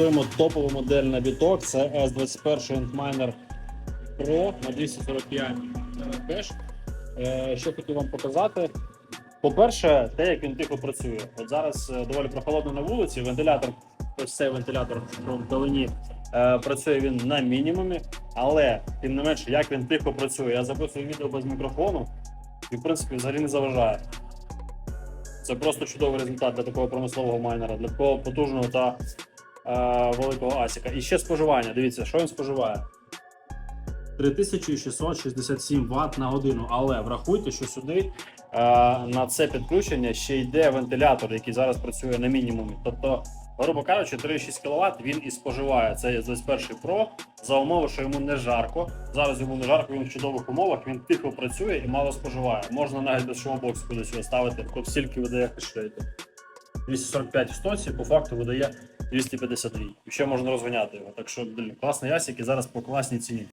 Презентуємо топову модель на біток. Це S21 Antminer Pro на 245 кеш. Що хотів вам показати. По-перше, те, як він тихо працює. От зараз е, доволі прохолодно на вулиці. Вентилятор, ось цей вентилятор вдалині, е, працює він на мінімумі, але тим не менше, як він тихо працює. Я записую відео без мікрофону і, в принципі, взагалі не заважає. Це просто чудовий результат для такого промислового майнера, для такого потужного та е, великого асіка. І ще споживання. Дивіться, що він споживає. 3667 Вт на годину. Але врахуйте, що сюди е, на це підключення ще йде вентилятор, який зараз працює на мінімумі. Тобто, грубо кажучи, 3,6 кВт він і споживає. Це 21 Pro за умови, що йому не жарко. Зараз йому не жарко, він в чудових умовах, він тихо працює і мало споживає. Можна навіть без шумобоксу кудись його ставити, стільки видає хешрейту. 245 в стоці, по факту видає 252. І ще можна розганяти його. Так що, блін, класний ясік і зараз по класній ціні.